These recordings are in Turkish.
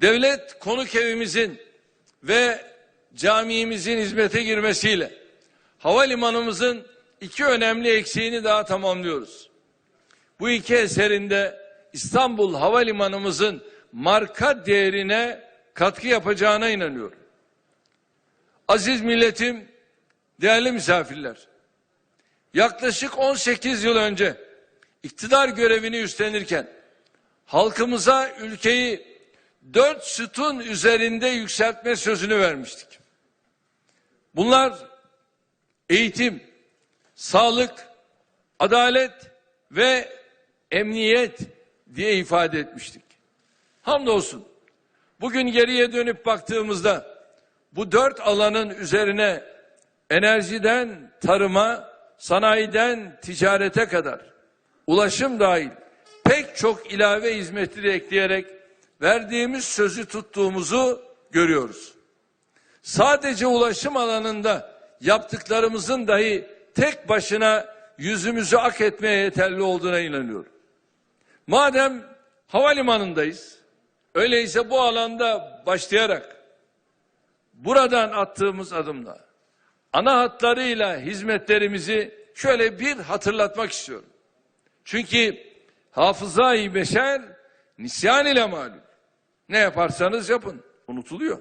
Devlet konuk evimizin ve camimizin hizmete girmesiyle havalimanımızın iki önemli eksiğini daha tamamlıyoruz. Bu iki eserinde İstanbul Havalimanımızın marka değerine katkı yapacağına inanıyorum. Aziz milletim, değerli misafirler. Yaklaşık 18 yıl önce iktidar görevini üstlenirken halkımıza ülkeyi dört sütun üzerinde yükseltme sözünü vermiştik. Bunlar eğitim, sağlık, adalet ve emniyet diye ifade etmiştik. Hamdolsun bugün geriye dönüp baktığımızda bu dört alanın üzerine enerjiden tarıma, sanayiden ticarete kadar ulaşım dahil pek çok ilave hizmeti de ekleyerek verdiğimiz sözü tuttuğumuzu görüyoruz. Sadece ulaşım alanında yaptıklarımızın dahi tek başına yüzümüzü ak etmeye yeterli olduğuna inanıyorum. Madem havalimanındayız, öyleyse bu alanda başlayarak buradan attığımız adımla ana hatlarıyla hizmetlerimizi şöyle bir hatırlatmak istiyorum. Çünkü hafızayı beşer nisyan ile malum. Ne yaparsanız yapın unutuluyor.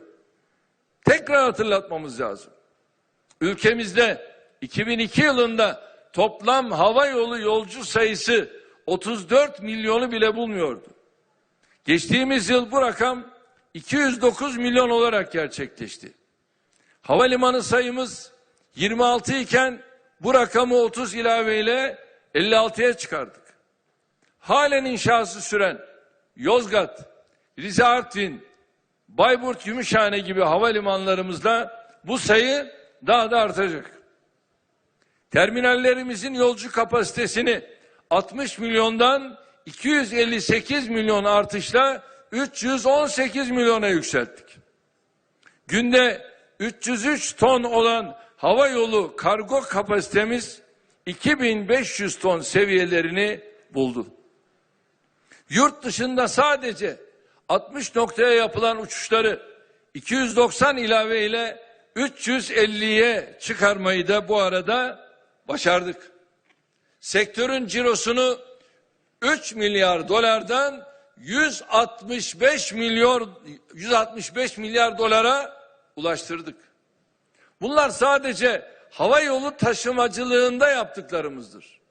Tekrar hatırlatmamız lazım. Ülkemizde 2002 yılında toplam hava yolu yolcu sayısı 34 milyonu bile bulmuyordu. Geçtiğimiz yıl bu rakam 209 milyon olarak gerçekleşti. Havalimanı sayımız 26 iken bu rakamı 30 ilaveyle 56'ya çıkardık. Halen inşası süren Yozgat, Rize Artvin, Bayburt Gümüşhane gibi havalimanlarımızda bu sayı daha da artacak. Terminallerimizin yolcu kapasitesini 60 milyondan 258 milyon artışla 318 milyona yükselttik. Günde 303 ton olan hava yolu kargo kapasitemiz 2500 ton seviyelerini buldu. Yurt dışında sadece 60 noktaya yapılan uçuşları 290 ilave ile 350'ye çıkarmayı da bu arada başardık. Sektörün cirosunu 3 milyar dolardan 165 milyon 165 milyar dolara ulaştırdık. Bunlar sadece hava yolu taşımacılığında yaptıklarımızdır.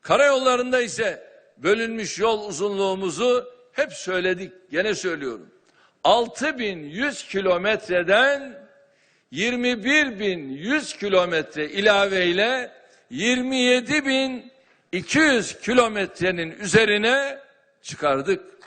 Karayollarında ise bölünmüş yol uzunluğumuzu hep söyledik, gene söylüyorum. 6100 kilometreden 21100 kilometre ilaveyle 27200 kilometrenin üzerine çıkardık.